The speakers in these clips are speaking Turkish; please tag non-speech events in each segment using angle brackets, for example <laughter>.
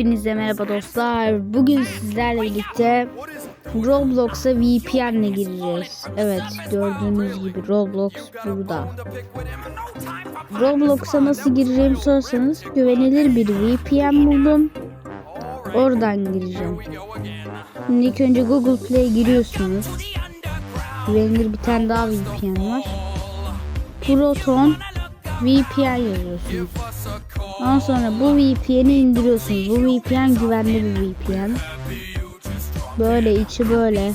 Hepinize merhaba dostlar. Bugün sizlerle birlikte Roblox'a VPN'le gireceğiz. Evet gördüğünüz gibi Roblox burada. Roblox'a nasıl gireceğimi sorsanız güvenilir bir VPN buldum. Oradan gireceğim. Şimdi ilk önce Google Play'e giriyorsunuz. Güvenilir bir tane daha VPN var. Proton VPN yazıyorsunuz. Ondan sonra bu VPN'i indiriyorsunuz. Bu VPN güvenli bir VPN. Böyle içi böyle.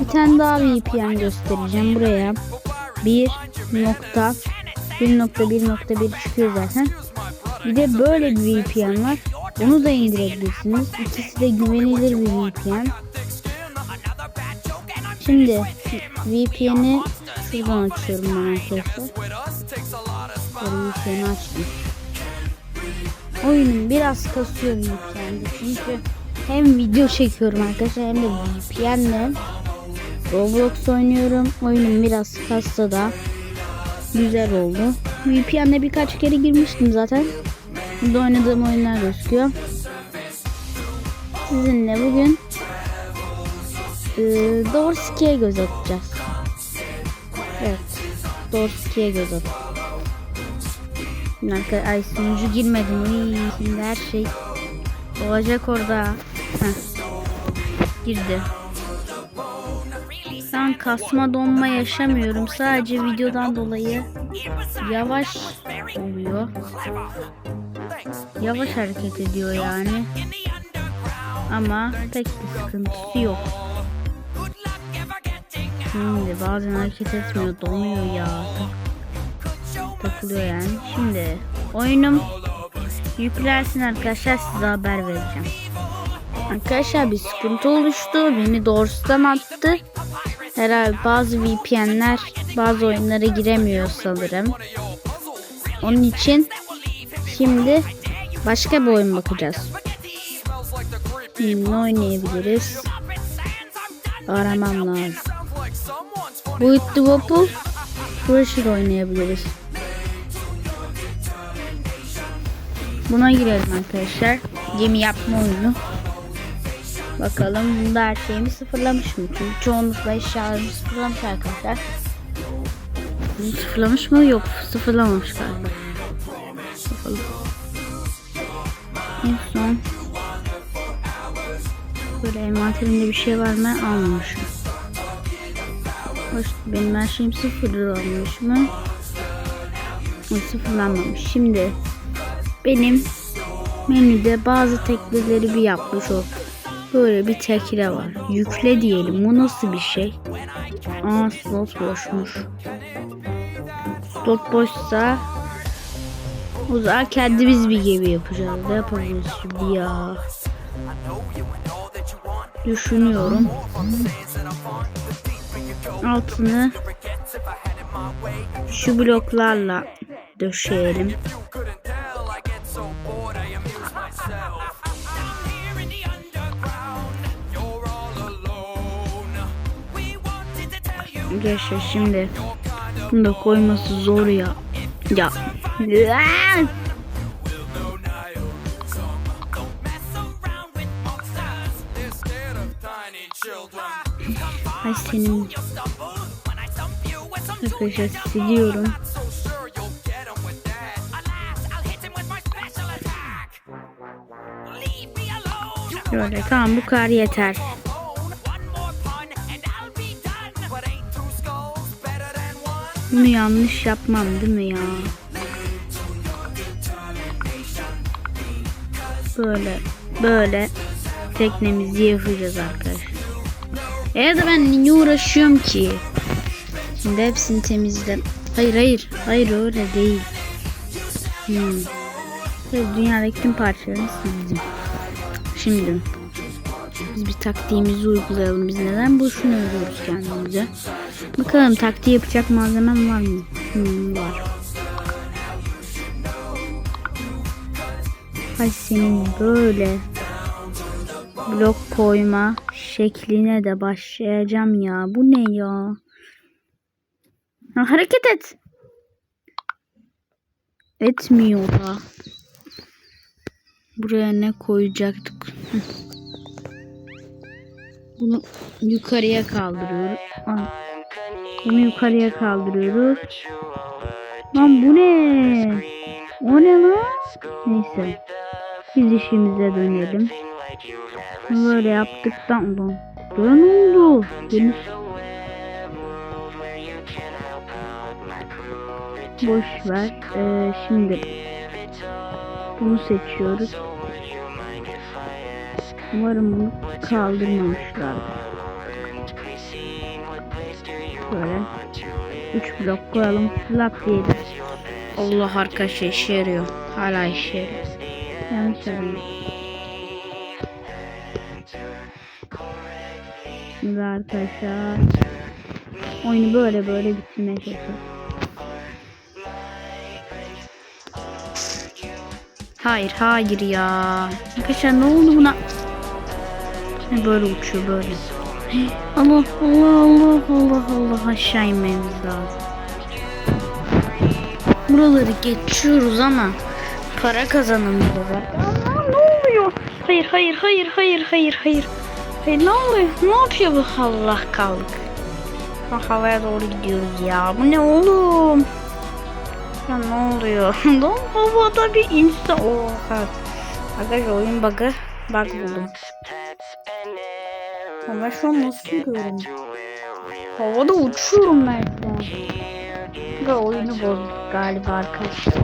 Bir tane daha VPN göstereceğim buraya. 1 nokta 1.1.1 çıkıyor zaten. Bir de böyle bir VPN var. Bunu da indirebilirsiniz. İkisi de güvenilir bir VPN. Şimdi VPN'i şuradan açıyorum arkadaşlar. VPN'i açtım. Oyunum biraz kasıyor VPN'de çünkü hem video çekiyorum arkadaşlar hem de VPN'le Roblox oynuyorum. Oyunum biraz kassa da güzel oldu. VPN'le birkaç kere girmiştim zaten. Burada oynadığım oyunlar gözüküyor. Sizinle bugün e, Dorski'ye göz atacağız. Evet. Dorski'ye göz at. Şimdi arka- Ay sunucu girmedim. Uy, şimdi her şey olacak orada. Heh. Girdi. An kasma donma yaşamıyorum. Sadece videodan dolayı yavaş oluyor. Yavaş hareket ediyor yani. Ama pek bir sıkıntısı yok. Şimdi bazen hareket etmiyor, donuyor ya. Takılıyor yani. Şimdi oyunum yüklersin arkadaşlar size haber vereceğim. Arkadaşlar bir sıkıntı oluştu. Beni doğrusundan attı. Herhalde bazı VPN'ler bazı oyunlara giremiyor sanırım. Onun için şimdi başka bir oyun bakacağız. Hmm, Ne oynayabiliriz? Aramam lazım. Bu It the Crusher oynayabiliriz. Buna girelim arkadaşlar. Gemi yapma oyunu. Bakalım bunda her şeyimi sıfırlamış mı? Çünkü çoğunlukla eşyalarımı sıfırlamış arkadaşlar. Bunu sıfırlamış mı? Yok sıfırlamamış galiba. Bakalım. En son böyle envanterimde bir şey var mı? Almamışım. Hoş, benim her şeyim sıfırlanmış mı? Sıfırlanmamış. Şimdi benim menüde bazı tekleleri bir yapmış o. Böyle bir tekle var. Yükle diyelim. Bu nasıl bir şey? Aa slot boşmuş. Slot boşsa o zaman kendimiz bir gemi yapacağız. Ne yapabiliriz şimdi ya? Düşünüyorum. Altını şu bloklarla döşeyelim. Arkadaşlar şimdi bunu da koyması zor ya. Ya. Ay senin. Arkadaşlar siliyorum. Böyle tamam bu kadar yeter. Bunu yanlış yapmam değil mi ya? Böyle böyle teknemizi yapacağız arkadaşlar. Ya da ben niye uğraşıyorum ki? Şimdi hepsini temizle. Hayır hayır. Hayır öyle değil. Hmm. Dünyadaki tüm parçalarını sildim. Şimdi biz bir taktiğimizi uygulayalım. Biz neden boşuna ölüyoruz kendimize? Bakalım taktiği yapacak malzemem var mı? Hmm, var. Ay senin böyle blok koyma şekline de başlayacağım ya. Bu ne ya? Ha, hareket et. Etmiyor da. Buraya ne koyacaktık? Bunu yukarıya kaldırıyoruz. Aa, Bunu yukarıya kaldırıyoruz. Lan bu ne? O ne lan? Neyse. Biz işimize dönelim. Böyle yaptıktan ulan. Böyle ne oldu? Deniz. Boş ver. Ee, şimdi bunu seçiyoruz. Umarım bunu kaldırmamışlardır. 3 blok koyalım. Flap diyelim. Allah arkadaşlar işe yarıyor. Hala işe yarıyor. Yanlış aradım. Şimdi arkadaşlar oyunu böyle böyle bitirmeye çalışıyorum. Hayır hayır ya. Arkadaşlar ne oldu buna? Böyle uçuyor böyle. Allah Allah Allah Allah Allah aşağı inmemiz lazım. Buraları geçiyoruz ama para kazanamıyorlar. Allah ne oluyor? Hayır hayır hayır hayır hayır hayır. Hayır ne oluyor? Ne yapıyor bu? Allah kaldık. Ha, havaya doğru gidiyoruz ya. Bu ne oğlum? Ya ne oluyor? <laughs> Lan havada bir insan. Oha. Arkadaşlar oyun bug'ı. Bug buldum. Ama ben şu an nasıl yürüyorum? Havada uçuyorum ben şu an. Ve oyunu bozduk galiba arkadaşlar.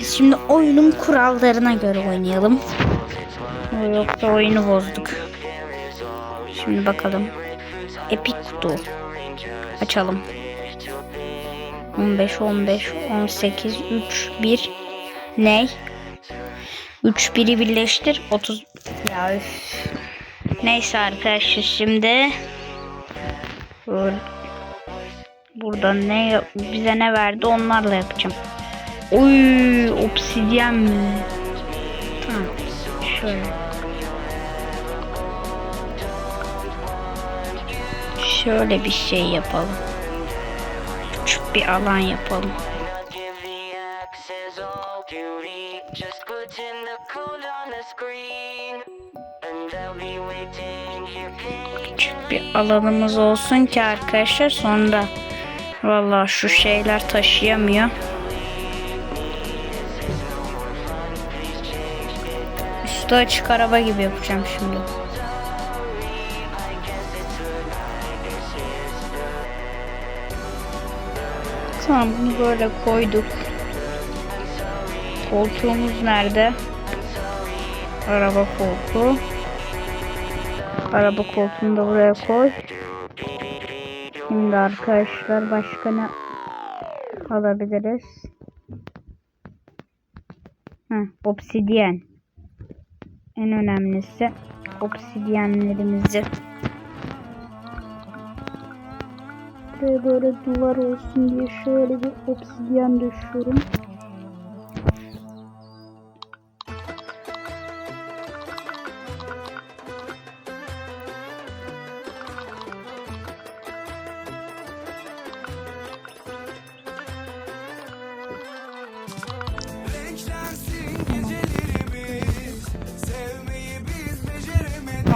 Biz şimdi oyunun kurallarına göre oynayalım. Yoksa oyunu bozduk. Şimdi bakalım. Epic kutu. Açalım. 15, 15, 18, 3, 1. Ney? 3, 1'i birleştir. 30. Ya üf. Neyse arkadaşlar şimdi. Bur- Burada ne bize ne verdi onlarla yapacağım. Oy obsidyen mi? Tamam. Şöyle. Şöyle bir şey yapalım. Küçük bir alan yapalım. Alanımız olsun ki arkadaşlar sonra Vallahi şu şeyler taşıyamıyor. Üstü açık araba gibi yapacağım şimdi. Tamam bunu böyle koyduk. Koltuğumuz nerede? Araba koltuğu. Araba koltuğunu da buraya koy. Şimdi arkadaşlar başka ne alabiliriz? Heh, obsidyen. En önemlisi obsidyenlerimizi. Buraya böyle duvar olsun diye şöyle bir obsidyen düşüyorum.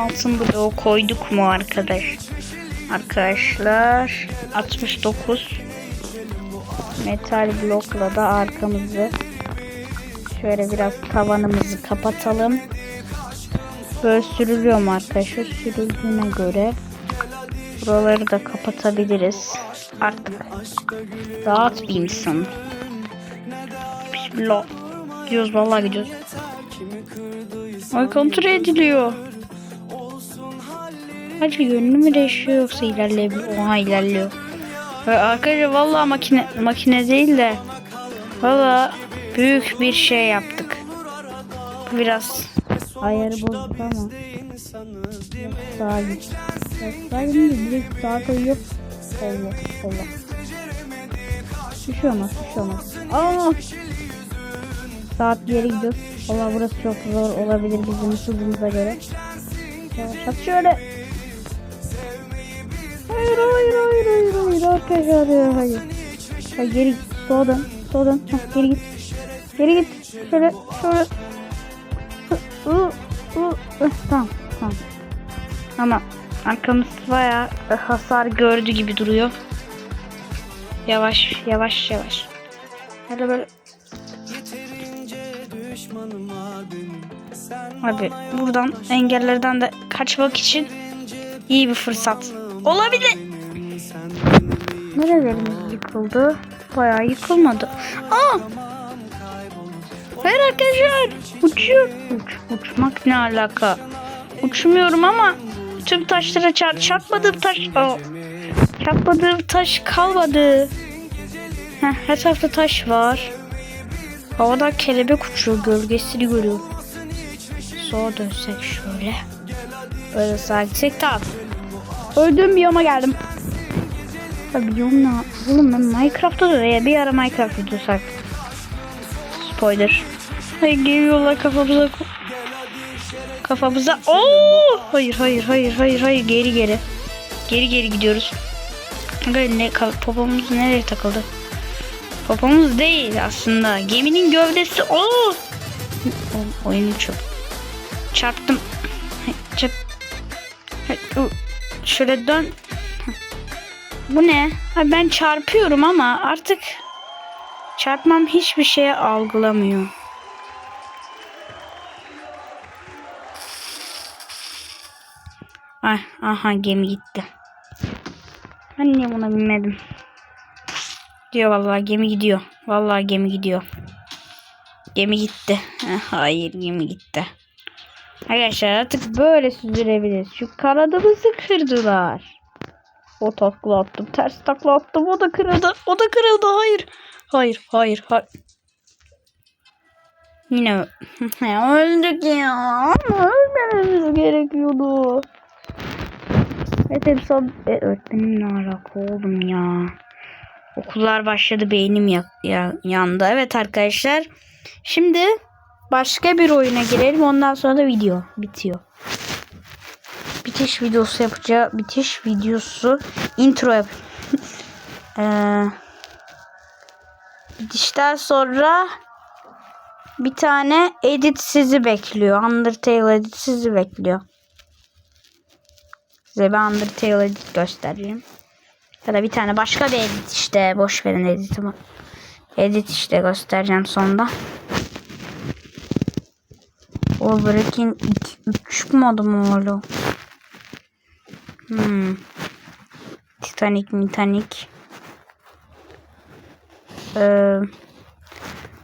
Altın bloğu koyduk mu arkadaş? Arkadaşlar 69 metal blokla da arkamızı şöyle biraz tavanımızı kapatalım. Böyle sürülüyor mu arkadaşlar? Sürüldüğüne göre buraları da kapatabiliriz. Artık rahat bir insan. Bismillah. Gidiyoruz vallahi gidiyoruz. Ay kontrol ediliyor. Acı yönünü mü değişiyor yoksa ilerleyebilir? Oha ilerliyor. Arkadaşlar vallahi makine makine değil de valla büyük bir şey yaptık. Biraz ayarı bozduk ama git. Sağa gidince direkt sağa koyuyor. Allah Allah. Bir şey olmaz, bir şey olmaz. Aa! Saat bir yere gidiyoruz. Valla burası çok zor olabilir bizim hızımıza göre. Yavaş şöyle. Hayır hayır hayır hayır hayır arkadaşlar hayır hayır. Hayır geri git sola dön sola geri git. Geri git. Şöyle şöyle. Hı, hı, hı. Eh, Tamam tamam. Ama arkamız bayağı e, hasar gördü gibi duruyor. Yavaş yavaş yavaş. Böyle böyle. Abi buradan engellerden de kaçmak için iyi bir fırsat. Olabilir. Nerelerimiz yıkıldı? Bayağı yıkılmadı. Aa! Hayır arkadaşlar. Uçuyor. Uç, uçmak ne alaka? Uçmuyorum ama tüm taşlara çarp çarpmadığım taş. Aa, çarpmadığım taş kalmadı. Heh, her tarafta taş var. Havada kelebek uçuyor. Gölgesini görüyorum. Sola dönsek şöyle. Böyle sağa gitsek tamam. Öldüğüm biyoma geldim. Tabii biyom ne? Oğlum ben Minecraft'ta da ya bir ara Minecraft videosu at. Spoiler. Hayır geliyorlar kafamıza. Kafamıza. Oo! Hayır hayır hayır hayır hayır geri geri. Geri geri gidiyoruz. Ne popomuz nereye takıldı? Popomuz değil aslında. Geminin gövdesi. Oo! Oyunu çok. Çarptım. Çarp. Şöyle dön. Bu ne? Abi ben çarpıyorum ama artık çarpmam hiçbir şeye algılamıyor. Ay, aha gemi gitti. Ben niye buna binmedim? Diyor vallahi gemi gidiyor. Vallahi gemi gidiyor. Gemi gitti. Hayır gemi gitti. Arkadaşlar artık böyle süzülebiliriz. Şu kanadımızı kırdılar. O takla attım. Ters takla attım. O da kırıldı. O da kırıldı. Hayır. Hayır. Hayır. Hayır. Yine <laughs> öldük ya. Ama ölmememiz gerekiyordu. Evet son e, öğretmenim ne alaka oğlum ya. Okullar başladı beynim ya, ya- yandı. Evet arkadaşlar. Şimdi başka bir oyuna girelim. Ondan sonra da video bitiyor. Bitiş videosu yapacağı bitiş videosu intro yap. Eee <laughs> bitişten sonra bir tane edit sizi bekliyor. Undertale edit sizi bekliyor. Size bir Undertale edit göstereyim. Ya da bir tane başka bir edit işte. Boş verin editimi. Edit işte göstereceğim sonunda. O 3 modu mu oğlum? Hmm. Titanic, Titanic. Ee,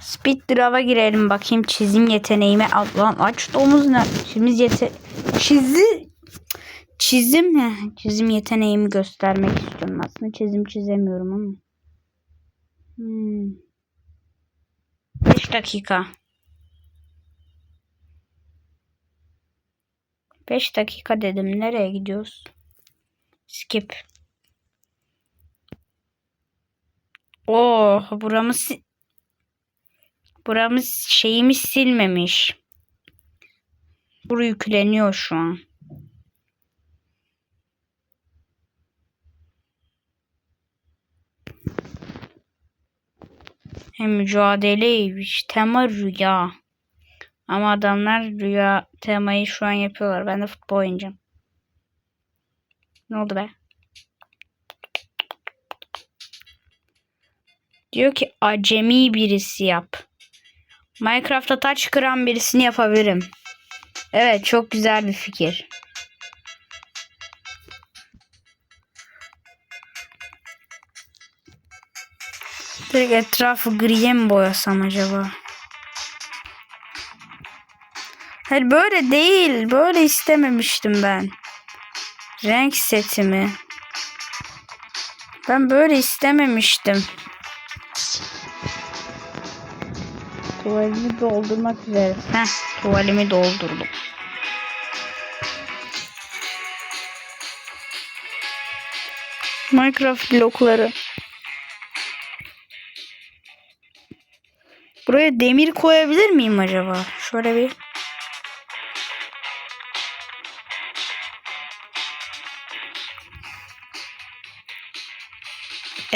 Speed Draw'a girelim bakayım çizim yeteneğime. Lan aç domuz ne? Çizim yete çizi çizim ne? Çizim yeteneğimi göstermek istiyorum. Aslında çizim çizemiyorum ama. Hmm. 5 dakika. 5 dakika dedim. Nereye gidiyoruz? Skip. Oo, buramız buramız şeyimiz silmemiş. Buru yükleniyor şu an. Hem mücadeleymiş. Tema rüya. Ama adamlar rüya temayı şu an yapıyorlar. Ben de futbol oynayacağım. Ne oldu be? Diyor ki acemi birisi yap. Minecraft'ta taç kıran birisini yapabilirim. Evet çok güzel bir fikir. Direkt etrafı griye mi boyasam acaba? Hayır böyle değil. Böyle istememiştim ben. Renk setimi. Ben böyle istememiştim. Tuvalimi doldurmak üzere. Heh, tuvalimi doldurdum. Minecraft blokları. Buraya demir koyabilir miyim acaba? Şöyle bir.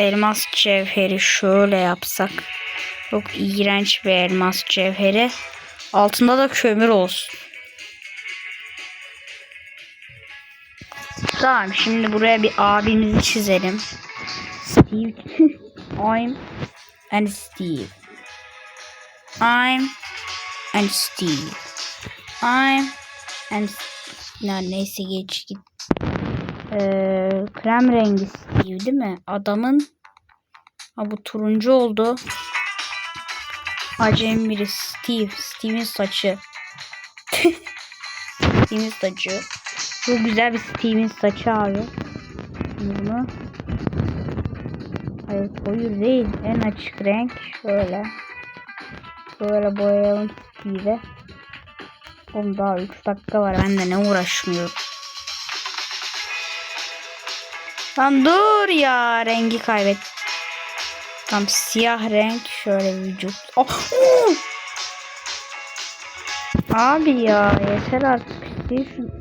Elmas cevheri şöyle yapsak. Çok iğrenç bir elmas cevheri. Altında da kömür olsun. Tamam şimdi buraya bir abimizi çizelim. Steve. <laughs> I'm and Steve. I'm and Steve. I'm and ya neyse geç git. Ee, krem rengi Steve değil mi? Adamın ha bu turuncu oldu. Acem biri Steve. Steve'in saçı. <laughs> Steve'in saçı. Çok güzel bir Steve'in saçı abi. Şimdi bunu Hayır koyu değil. En açık renk şöyle. Böyle boyayalım Steve'e. Oğlum daha 3 dakika var. Ben de ne uğraşmıyorum. Lan dur ya. Rengi kaybet. Tam siyah renk. Şöyle vücut. Oh! Abi ya yeter artık. Şu...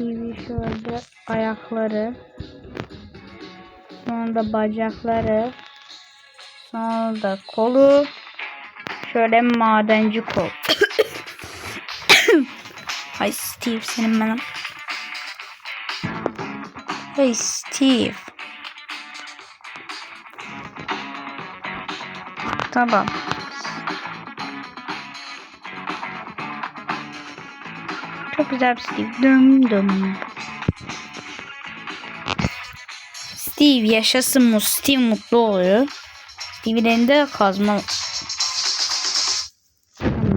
Stevie şöyle ayakları. Sonra da bacakları. Sonra da kolu. Şöyle madenci kol. <coughs> Ay Steve senin benim. Hey Steve. Tamam. Çok güzel bir Steve. Dum dum. Steve yaşasın mı? Steve mutlu oluyor. Steve'in elinde kazma.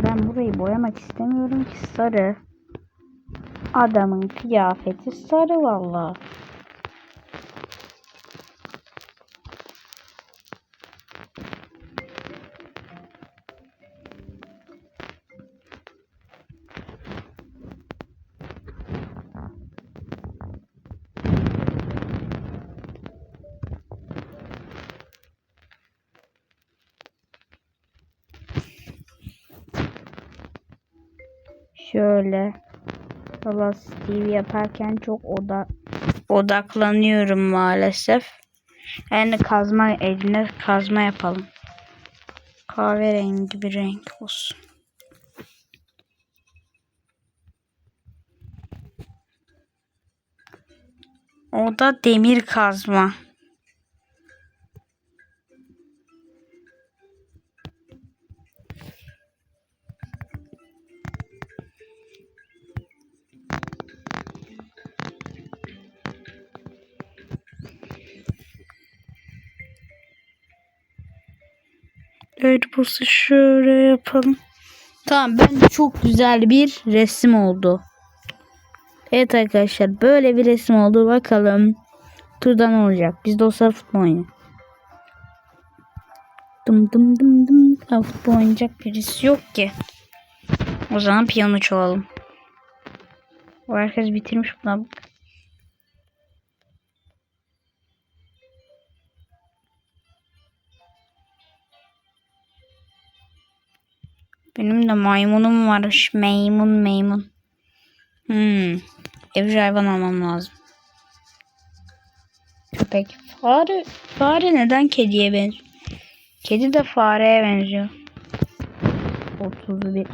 Ben burayı boyamak istemiyorum ki sarı. Adamın kıyafeti sarı valla. Şöyle. Valla Steve yaparken çok oda odaklanıyorum maalesef. Yani kazma eline kazma yapalım. Kahverengi bir renk olsun. O da demir kazma. Bu şöyle yapalım. Tamam bence çok güzel bir resim oldu. Evet arkadaşlar böyle bir resim oldu. Bakalım turda ne olacak. Biz de olsa futbol oynuyor. Dım dım dım dım. Ha, futbol oynayacak birisi yok ki. O zaman piyano çalalım. Herkes bitirmiş buna Benim de maymunum varmış. Maymun maymun. Hmm. Evcil hayvan almam lazım. Köpek. Fare. Fare neden kediye benziyor? Kedi de fareye benziyor. 31.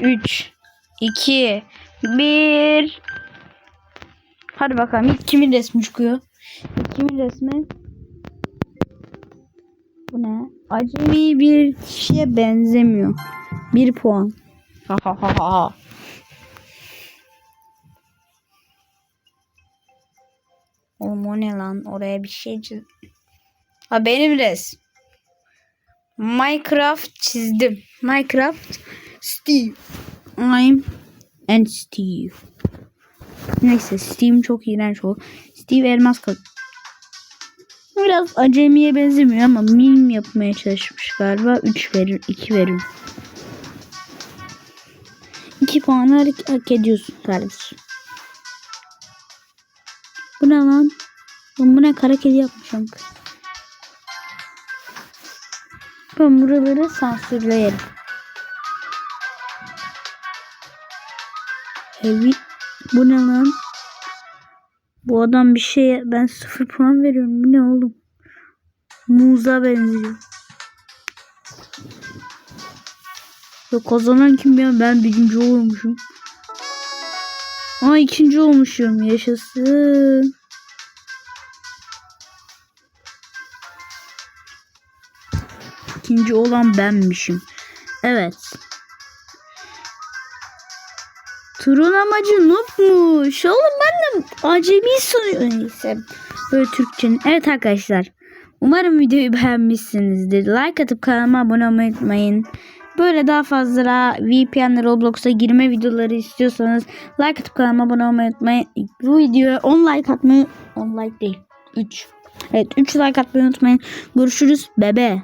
Üç, iki, bir. Hadi bakalım ilk kimin resmi çıkıyor? Kimin resmi? Bu ne? Acemi bir kişiye benzemiyor. Bir puan. Ha ha ha ha. Oğlum o ne lan? Oraya bir şey çiz... Ha benim res. Minecraft çizdim. Minecraft Steve. I'm and Steve. Neyse Steve çok iğrenç o. Steve elmas. Biraz acemiye benzemiyor ama mim yapmaya çalışmış galiba. 3 verir, 2 verir. 2 puanı hak, ediyorsun kardeşim. Bu ne lan? Ben bu ne kara kedi yapmışım. Ben buraları sansürleyelim. Heavy Bu ne lan? Bu adam bir şeye ben sıfır puan veriyorum. Bu ne oğlum? Muza benziyor. Ya kazanan kim ya? Ben birinci olmuşum. Aa ikinci olmuşum. Yaşasın. İkinci olan benmişim. Evet. Turun amacı noobmuş. Oğlum ben de acemi sanıyorum. Neyse. Böyle Türkçenin. Evet arkadaşlar. Umarım videoyu beğenmişsinizdir. Like atıp kanalıma abone olmayı unutmayın. Böyle daha fazla VPN Roblox'a girme videoları istiyorsanız like atıp kanalıma abone olmayı unutmayın. Bu videoya 10 like atmayı 10 like değil 3. Evet 3 like atmayı unutmayın. Görüşürüz bebe.